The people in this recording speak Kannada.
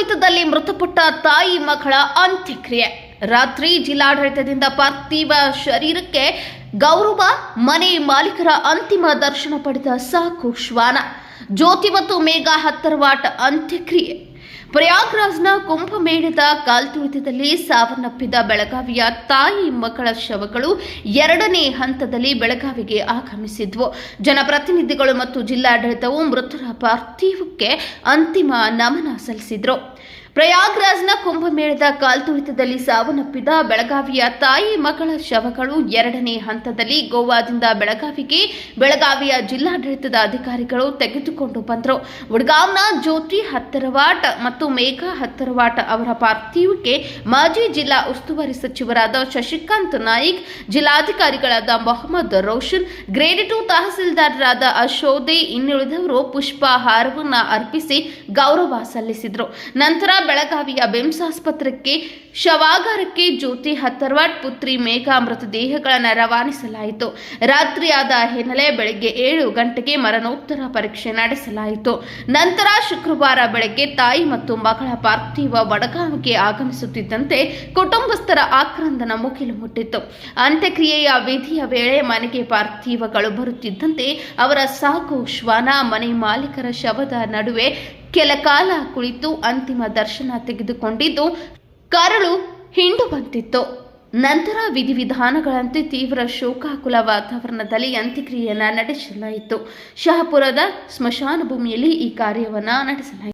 ತುಳಿತದಲ್ಲಿ ಮೃತಪಟ್ಟ ತಾಯಿ ಮಗಳ ಅಂತ್ಯಕ್ರಿಯೆ. ರಾತ್ರಿ ಜಿಲ್ಲಾಡಳಿತದಿಂದ ಪಾರ್ಥಿವ ಶರೀರಕ್ಕೆ ಗೌರವ, ಮನೆ ಮಾಲೀಕರ ಅಂತಿಮ ದರ್ಶನ ಪಡೆದ ಸಾಕು ಶ್ವಾನ. ಜ್ಯೋತಿ ಮತ್ತು ಮೇಘ ಹತ್ತರವಾಟ ಅಂತ್ಯಕ್ರಿಯೆ. ಪ್ರಯಾಗ್ರಾಜ್ನ ಕುಂಭಮೇಳದ ಕಾಲ್ತುಳಿತದಲ್ಲಿ ಸಾವನ್ನಪ್ಪಿದ ಬೆಳಗಾವಿಯ ತಾಯಿ ಮಕ್ಕಳ ಶವಗಳು ಎರಡನೇ ಹಂತದಲ್ಲಿ ಬೆಳಗಾವಿಗೆ ಆಗಮಿಸಿದ್ವು. ಜನಪ್ರತಿನಿಧಿಗಳು ಮತ್ತು ಜಿಲ್ಲಾಡಳಿತವು ಮೃತರ ಪಾರ್ಥಿವಕ್ಕೆ ಅಂತಿಮ ನಮನ ಸಲ್ಲಿಸಿದ್ರು. ಪ್ರಯಾಗ್ರಾಜ್ನ ಕುಂಭಮೇಳದ ಕಾಲ್ತುಳಿತದಲ್ಲಿ ಸಾವನ್ನಪ್ಪಿದ ಬೆಳಗಾವಿಯ ತಾಯಿ ಮಕ್ಕಳ ಶವಗಳು ಎರಡನೇ ಹಂತದಲ್ಲಿ ಗೋವಾದಿಂದ ಬೆಳಗಾವಿಗೆ ಬೆಳಗಾವಿಯ ಜಿಲ್ಲಾಡಳಿತದ ಅಧಿಕಾರಿಗಳು ತೆಗೆದುಕೊಂಡು ಬಂದರು. ವಡ್ಗಾಂವ್ನ ಜ್ಯೋತಿ ಹತ್ತರವಾಟ್ ಮತ್ತು ಮೇಘ ಹತ್ತರವಾಟ್ ಅವರ ಪಾರ್ಥಿವಕ್ಕೆ ಮಾಜಿ ಜಿಲ್ಲಾ ಉಸ್ತುವಾರಿ ಸಚಿವರಾದ ಶಶಿಕಾಂತ್ ನಾಯಿಕ್, ಜಿಲ್ಲಾಧಿಕಾರಿಗಳಾದ ಮೊಹಮ್ಮದ್ ರೋಷನ್, ಗ್ರೇಡ್ ಟು ತಹಸೀಲ್ದಾರರಾದ ಅಶೋದೆ ಇನ್ನುಳಿದವರು ಪುಷ್ಪಹಾರವನ್ನ ಅರ್ಪಿಸಿ ಗೌರವ ಸಲ್ಲಿಸಿದರು. ನಂತರ ಬೆಳಗಾವಿಯ ಬಿಮ್ಸ್ ಆಸ್ಪತ್ರೆಗೆ ಶವಾಗಾರಕ್ಕೆ ಜ್ಯೋತಿ ಹತ್ತರ್ವಾಡ್ ಪುತ್ರಿ ಮೇಘಾ ಮೃತದೇಹಗಳನ್ನು ರವಾನಿಸಲಾಯಿತು. ರಾತ್ರಿಯಾದ ಹಿನ್ನೆಲೆ ಬೆಳಗ್ಗೆ ಏಳು ಗಂಟೆಗೆ ಮರಣೋತ್ತರ ಪರೀಕ್ಷೆ ನಡೆಸಲಾಯಿತು. ನಂತರ ಶುಕ್ರವಾರ ಬೆಳಗ್ಗೆ ತಾಯಿ ಮತ್ತು ಮಗಳ ಪಾರ್ಥಿವ ವಡಗಾವಿಗೆ ಆಗಮಿಸುತ್ತಿದ್ದಂತೆ ಕುಟುಂಬಸ್ಥರ ಆಕ್ರಂದನ ಮುಗಿಲು ಮುಟ್ಟಿತ್ತು ಅಂತ್ಯಕ್ರಿಯೆಯ ವಿಧಿಯ ವೇಳೆ ಮನೆಗೆ ಪಾರ್ಥಿವಗಳು ಬರುತ್ತಿದ್ದಂತೆ ಅವರ ಸಾಕು ಶ್ವಾನ ಮನೆ ಮಾಲೀಕರ ಶವದ ನಡುವೆ ಕೆಲ ಕಾಲ ಕುಳಿತು ಅಂತಿಮ ದರ್ಶನ ತೆಗೆದುಕೊಂಡಿದ್ದು, ಕರಳು ಹಿಂಡುವಂತಿತ್ತು ನಂತರ ವಿಧಿವಿಧಾನಗಳಂತೆ ತೀವ್ರ ಶೋಕಾಕುಲ ವಾತಾವರಣದಲ್ಲಿ ಅಂತ್ಯಕ್ರಿಯೆಯನ್ನು ನಡೆಸಲಾಯಿತು. ಶಹಪುರದ ಸ್ಮಶಾನ ಭೂಮಿಯಲ್ಲಿ ಈ ಕಾರ್ಯವನ್ನು ನಡೆಸಲಾಯಿತು.